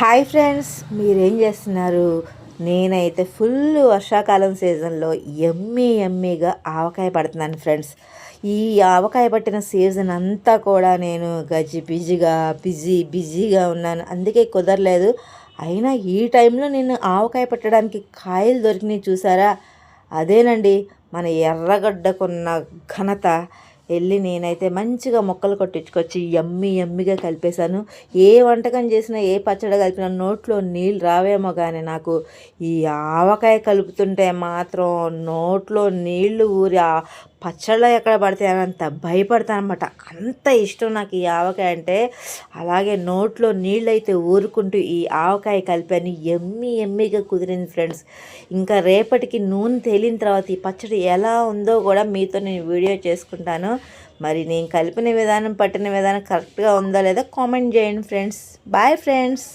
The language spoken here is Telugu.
హాయ్ ఫ్రెండ్స్ మీరేం చేస్తున్నారు? నేనైతే ఫుల్ వర్షాకాలం సీజన్లో ఎమ్మీ ఎమ్మీగా ఆవకాయ పడుతున్నాను ఫ్రెండ్స్. ఈ ఆవకాయ పట్టిన సీజన్ అంతా కూడా నేను గజి బిజీగా బిజీ బిజీగా ఉన్నాను. అందుకే కుదరలేదు. అయినా ఈ టైంలో నేను ఆవకాయ పట్టడానికి కాయలు దొరికినాయి చూసారా? అదేనండి మన ఎర్రగడ్డకున్న ఘనత. వెళ్ళి నేనైతే మంచిగా మొక్కలు కొట్టించుకొచ్చి ఎమ్మి ఎమ్మిగా కలిపేశాను. ఏ వంటకం చేసినా ఏ పచ్చడి కలిపినా నోట్లో నీళ్ళు రావేమో కానీ నాకు ఈ ఆవకాయ కలుపుతుంటే మాత్రం నోట్లో నీళ్ళు ఊరి ఆ పచ్చళ్ళు ఎక్కడ పడితే అంత భయపడతాను అనమాట అంత ఇష్టం నాకు ఈ ఆవకాయ అంటే. అలాగే నోట్లో నీళ్ళు అయితే ఊరుకుంటూ ఈ ఆవకాయ కలిపాను. ఎమ్మి ఎమ్మిగా కుదిరింది ఫ్రెండ్స్. ఇంకా రేపటికి నూనె తేలిన తర్వాత ఈ పచ్చడి ఎలా ఉందో కూడా మీతో నేను వీడియో చేసుకుంటాను. మరి నేను కలిపిన విధానం పట్టిన విధానం కరెక్ట్గా ఉందా లేదా కామెంట్ చేయండి ఫ్రెండ్స్. Bye friends.